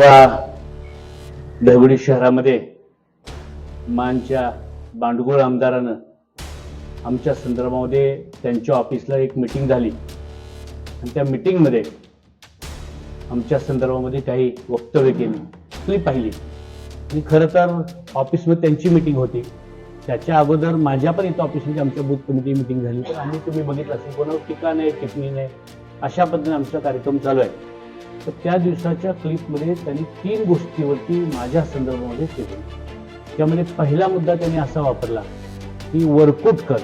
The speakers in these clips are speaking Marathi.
या दहिवडी शहरामध्ये मानच्या बांडगुळ आमदारानं आमच्या संदर्भामध्ये त्यांच्या ऑफिसला एक मिटिंग झाली. आणि त्या मिटिंगमध्ये आमच्या संदर्भामध्ये काही वक्तव्य केली. ती पाहिली. आणि खरं तर ऑफिसमध्ये त्यांची मिटिंग होती. त्याच्या अगोदर माझ्या पण इथं ऑफिसमध्ये आमच्या बूथ कमिटी मिटिंग झाली. आणि तुम्ही बघितलं असेल कोणावर टीका नाही टिप्पणी नाही अशा पद्धतीने आमचा कार्यक्रम चालू आहे. तर त्या दिवसाच्या क्लिपमध्ये त्यांनी तीन गोष्टीवरती माझ्या संदर्भामध्ये केली. त्यामध्ये पहिला मुद्दा त्यांनी असा वापरला की वरकुटकर.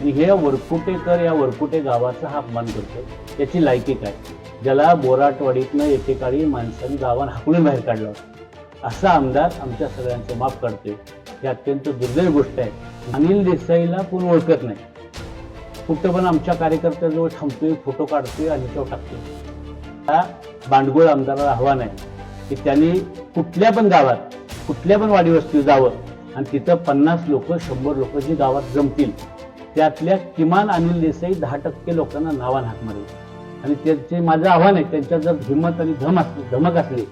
आणि हे वरकुटेकर या वरकुटे गावाचा हा अपमान करतो त्याची लायकी काय? ज्याला बोराटवाडीतनं एकेकाळी माणसाने गावानं हाकलून बाहेर काढलं असा आमदार आमच्या सगळ्यांचं माफ काढतोय ही अत्यंत दुर्दैव गोष्ट आहे. अनिल देसाईला कोण ओळखत नाही. फक्त पण आमच्या कार्यकर्त्याजवळ थांबतोय फोटो काढतोय आणि तो टाकतोय. हा बांडगोळ आमदाराला हवा आहे की त्यांनी कुठल्या पण गावात कुठल्या पण वाडीवस्तीत जावं आणि तिथं पन्नास लोक शंभर लोक जी गावात जमतील त्यातल्या किमान अनिल देसाई दहा टक्के लोकांना नावान हाक मारेल आणि त्याचे माझं आव्हान आहे त्यांच्या जर हिंमत आणि धम असली धमक असली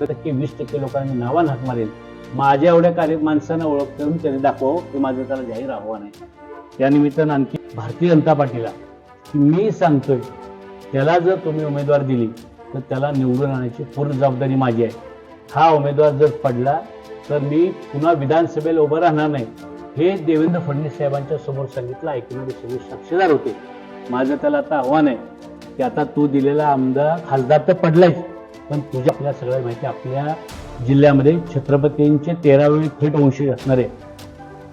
तर टक्के वीस टक्के लोकांनी नावान हाक मारेल माझ्या एवढ्या कार्य माणसांना ओळख करून त्यांनी दाखवावं हे माझं त्याला जाहीर आव्हान आहे. त्यानिमित्तानं आणखी भारतीय जनता पार्टीला मी सांगतोय त्याला जर तुम्ही उमेदवार दिली तर त्याला निवडून आणायची पूर्ण जबाबदारी माझी आहे. हा उमेदवार जर पडला तर मी पुन्हा विधानसभेला उभं राहणार नाही. हे देवेंद्र फडणवीस साहेबांच्या समोर सांगितलं ऐकणारे सगळे साक्षीदार होते. माझं त्याला आता आव्हान आहे की आता तू दिलेला आमदार खासदार तर पडलायच पण तुझ्या आपल्या सगळ्या माहिती आपल्या जिल्ह्यामध्ये छत्रपतींचे तेरावे थेट वंशी असणारे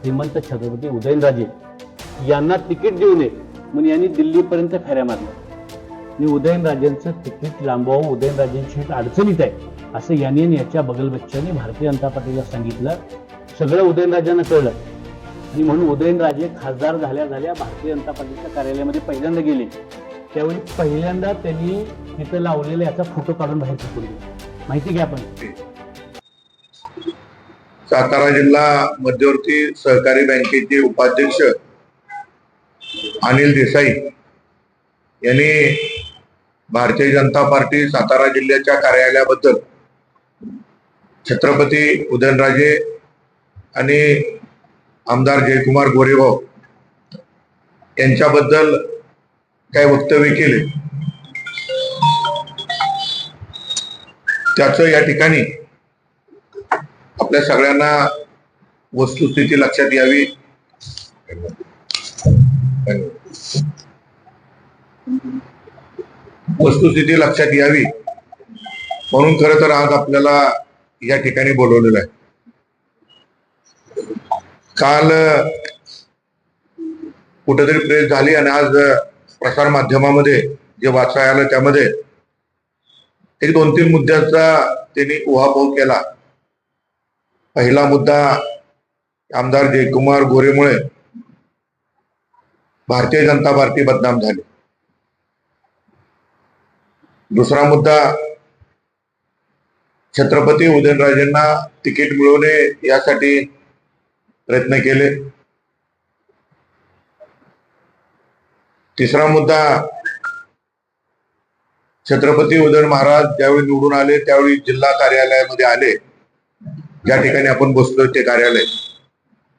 श्रीमंत छत्रपती उदयनराजे यांना तिकीट देऊ नये म्हणून यांनी दिल्लीपर्यंत फेऱ्या मारल्या. आणि उदयनराजेंचं तिकीट लांबवावं उदयनराजेंची अडचणीत आहे असं यांनी याच्या बगलबच्च्याने भारतीय जनता पार्टीला सांगितलं. सगळं उदयनराजांना कळलं. आणि म्हणून उदयनराजे खासदार झाल्या झाल्या भारतीय जनता पार्टीच्या कार्यालयामध्ये पहिल्यांदा गेले. त्यावेळी पहिल्यांदा त्यांनी तिथं लावलेला याचा फोटो काढून बाहेर फेकून दिला. माहिती घ्या आपण. सातारा जिल्हा मध्यवर्ती सहकारी बँकेचे उपाध्यक्ष अनिल देसाई यांनी भारतीय जनता पार्टी सातारा जिल्ह्याच्या कार्यालयाबद्दल छत्रपती उदयनराजे आणि आमदार जयकुमार गोरेभाऊ यांच्याबद्दल काय वक्तव्य केले. त्याचं या ठिकाणी आपल्या सगळ्यांना वस्तुस्थिती लक्षात यावी. वस्तुस्थिती लक्षात यावी. म्हणून खरं तर आज आपल्याला या ठिकाणी बोलवलेलं आहे. काल कुठेतरी प्रेस झाली आणि आज प्रसार माध्यमामध्ये जे वाचाय आलं त्यामध्ये एक दोन तीन मुद्द्याचा त्यांनी उहापोह केला. पहिला मुद्दा आमदार जयकुमार गोरेमुळे भारतीय जनता पार्टी बदनाम झाली. दुसरा मुद्दा छत्रपती उदयनराजेंना तिकीट मिळवणे यासाठी प्रयत्न केले. तिसरा मुद्दा छत्रपती उदयन महाराज ज्यावेळी निवडून आले त्यावेळी जिल्हा कार्यालयामध्ये आले. ज्या ठिकाणी आपण बसलोय ते कार्यालय.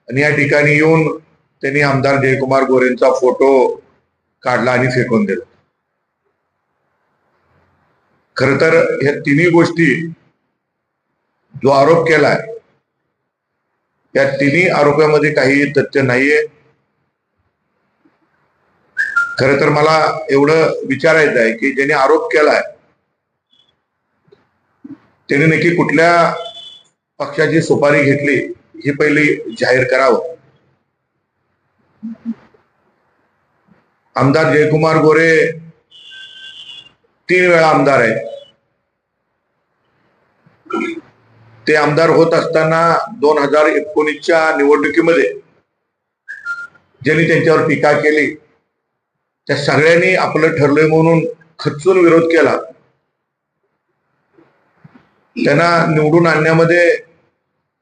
आणि या ठिकाणी येऊन त्यांनी आमदार जयकुमार गोरेंचा फोटो काढला आणि फेकून दिला. खर तर ह्या तिन्ही गोष्टी जो आरोप केलाय या तिन्ही आरोपामध्ये काही तथ्य नाहीये. खर तर मला एवढं विचारायचं आहे की ज्यांनी आरोप केलाय त्यांनी नक्की कुठल्या पक्षाची सुपारी घेतली ही पहिली जाहीर करावं. आमदार जयकुमार गोरे तीन वेळा आमदार आहे ते आमदार होत असताना दोन हजार एकोणीसच्या निवडणुकीमध्ये ज्यांनी त्यांच्यावर टीका केली त्या सगळ्यांनी आपलं ठरलंय म्हणून खचून विरोध केला. त्यांना निवडून आणण्यामध्ये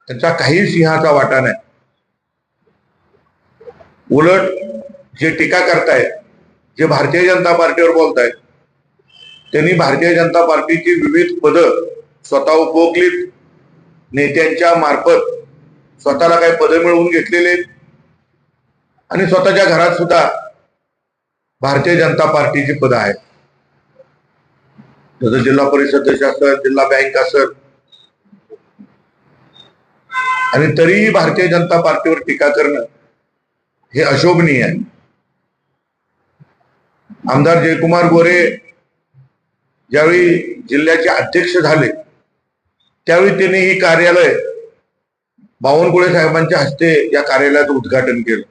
त्यांचा काही सिंहाचा वाटा नाही. उलट जे टीका करतायत जे भारतीय जनता पार्टीवर बोलतायत त्यांनी भारतीय जनता पार्टीची विविध पदं स्वतः उपभोगलीत नेत्यांच्या मार्फत स्वतःला काही पद मिळवून घेतलेले आणि स्वतःच्या घरात सुद्धा भारतीय जनता पार्टीची पदं आहेत. जसं जिल्हा परिषद असेल जिल्हा बँक असेल आणि तरीही भारतीय जनता पार्टीवर टीका करणं हे अशोभनीय आहे. आमदार जयकुमार गोरे ज्यावेळी जिल्ह्याचे अध्यक्ष झाले त्यावेळी त्यांनी ही कार्यालय बावनकुळे साहेबांच्या हस्ते या कार्यालयाचं उद्घाटन केलं.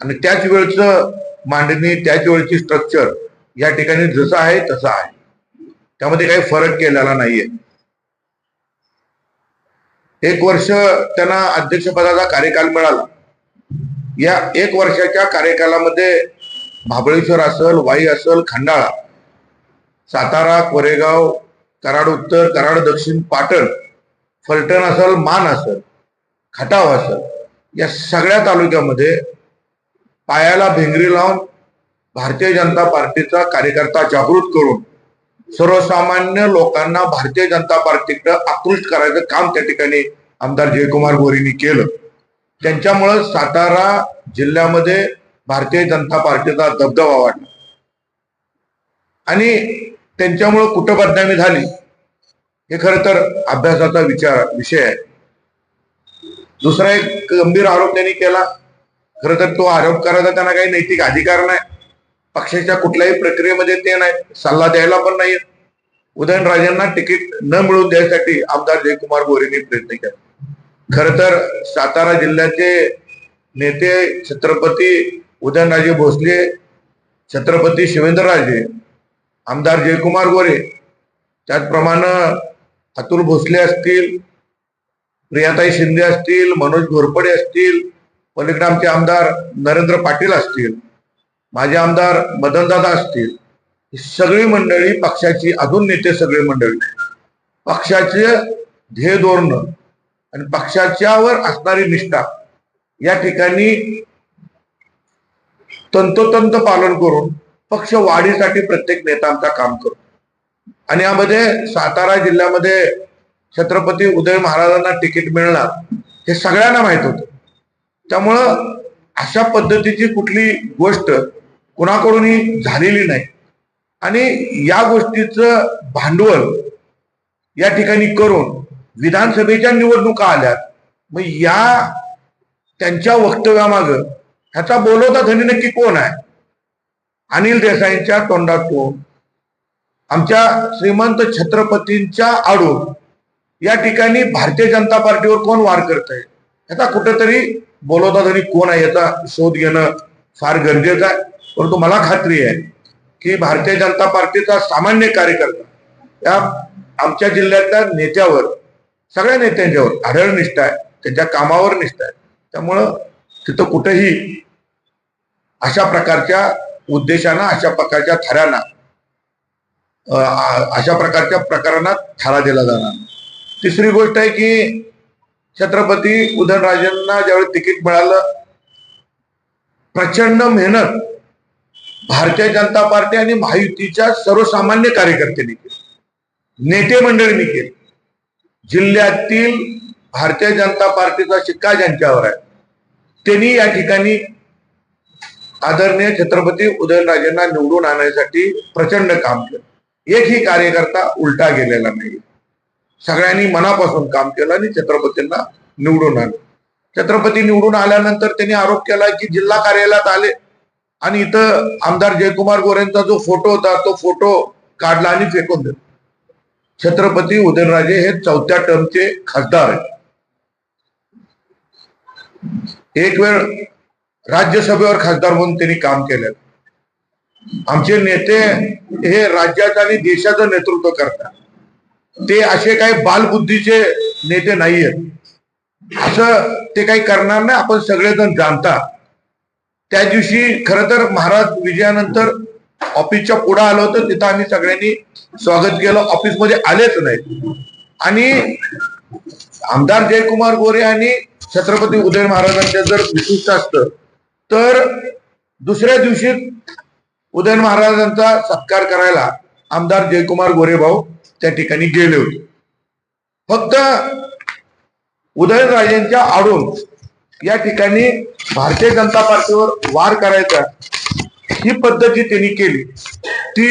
आणि त्याच वेळचं मांडणी त्याच वेळची स्ट्रक्चर या ठिकाणी जसं आहे तसं आहे. त्यामध्ये काही फरक केलेला नाहीये. एक वर्ष त्यांना अध्यक्षपदाचा कार्यकाल मिळाला. या एक वर्षाच्या कार्यकालामध्ये महाबळेश्वर असल वाई असल खंडाळा सातारा कोरेगाव कराड उत्तर कराड दक्षिण पाटण फलटण असल मान असल खटाव असल या सगळ्या तालुक्यामध्ये पायाला भेंगरी लावून भारतीय जनता पार्टीचा कार्यकर्ता जागृत करून सर्वसामान्य लोकांना भारतीय जनता पार्टीकडे आकृष्ट करायचं काम त्या ठिकाणी आमदार जयकुमार गोरेंनी केलं. त्यांच्यामुळं सातारा जिल्ह्यामध्ये भारतीय जनता पार्टीचा दबदबा वाढला. आणि त्यांच्यामुळं कुठं बदनामी झाली? हे खरं तर अभ्यासाचा विचार विषय आहे. दुसरा एक गंभीर आरोप त्यांनी केला. खरं तर तो आरोप करायचा त्यांना काही नैतिक अधिकार नाही. पक्षाच्या कुठल्याही प्रक्रियेमध्ये ते नाही. सल्ला द्यायला पण नाही उदयनराजेंना तिकीट न मिळवून द्यायसाठी आमदार जयकुमार गोरेंनी प्रयत्न केला. खर तर सातारा जिल्ह्याचे नेते छत्रपती उदयनराजे भोसले छत्रपती शिवेंद्रराजे आमदार जयकुमार गोरे. त्याचप्रमाणे अतुल भोसले असतील प्रियाताई शिंदे असतील मनोज घोरपडे असतील पलीकडे आमचे आमदार नरेंद्र पाटील असतील माझे आमदार मदनदादा असतील. ही सगळी मंडळी पक्षाची अजून नेते सगळे मंडळी पक्षाचे ध्येय धोरण आणि पक्षाच्यावर असणारी निष्ठा या ठिकाणी तंतोतंत पालन करून पक्ष वाढीसाठी प्रत्येक नेता आमचा काम करतो. आणि यामध्ये सातारा जिल्ह्यामध्ये छत्रपती उदय महाराजांना तिकीट मिळणार हे सगळ्यांना माहीत होतं. त्यामुळं अशा पद्धतीची कुठली गोष्ट कुणाकडूनही झालेली नाही. आणि या गोष्टीचं भांडवल या ठिकाणी करून विधानसभेच्या निवडणुका आल्यात मग या त्यांच्या वक्तव्यामाग ह्याचा बोलवता धनी नक्की कोण आहे? अनिल देसाईंच्या तोंडातून आमच्या श्रीमंत छत्रपतींच्या आडून या ठिकाणी भारतीय जनता पार्टीवर कोण वार करत आहे याचा कुठेतरी बोलवता धनी कोण आहे याचा शोध घेणं फार गरजेचं आहे. परंतु मला खात्री आहे की भारतीय जनता पार्टीचा सामान्य कार्यकर्ता या आमच्या जिल्ह्यातल्या नेत्यावर सगळ्या नेत्यांच्यावर आढळ निष्ठा आहे त्यांच्या कामावर निष्ठा आहे. त्यामुळं तिथं कुठेही अशा प्रकारच्या उद्देशानं अशा प्रकारच्या थरांना अशा प्रकारच्या प्रकरणात थारा दिला जाणार. तिसरी गोष्ट आहे की छत्रपती उदयनराजेंना ज्यावेळी तिकीट मिळालं प्रचंड मेहनत भारतीय जनता पार्टी आणि महायुतीच्या सर्वसामान्य कार्यकर्त्यांनी केली. नेते मंडळींनी केली. जिल्ह्यातील भारतीय जनता पार्टीचा शिक्का ज्यांच्यावर आहे त्यांनी या ठिकाणी आदरणीय छत्रपती उदयनराजेंना निवडून आणण्यासाठी प्रचंड काम केलं. एकही कार्यकर्ता उलटा गेलेला नाही. सगळ्यांनी मनापासून काम केलं आणि छत्रपतींना निवडून आलं छत्रपती निवडून आल्यानंतर त्यांनी आरोप केला की जिल्हा कार्यालयात आले आणि इथं आमदार जयकुमार गोरेंचा जो फोटो होता तो फोटो काढला आणि फेकून दिला. छत्रपती उदयनराजे हे चौथ्या टर्मचे खासदार आहेत. एक वेळ राज्यसभेवर खासदार म्हणून त्यांनी काम केलं. आमचे नेते हे राज्याचं आणि देशाचं नेतृत्व करतात. ते असे काही बालबुद्धीचे नेते नाहीयेत. असं ते काही करणार नाही आपण सगळेजण जाणता. त्या दिवशी खर तर महाराज विजयानंतर ऑफिसच्या पुढे आलो होतं तिथं आम्ही सगळ्यांनी स्वागत केलं. ऑफिसमध्ये आलेच नाही आणि आमदार जयकुमार गोरे आणि छत्रपती उदय महाराजांच्या जर विशिष्ट असतं तर दुसऱ्या दिवशी उदयन महाराजांचा सत्कार करायला आमदार जयकुमार गोरे भाऊ त्या ठिकाणी गेले होते. फक्त उदयनराजेंच्या आडून या ठिकाणी भारतीय जनता पार्टीवर वार करायचा ही पद्धती त्यांनी केली. ती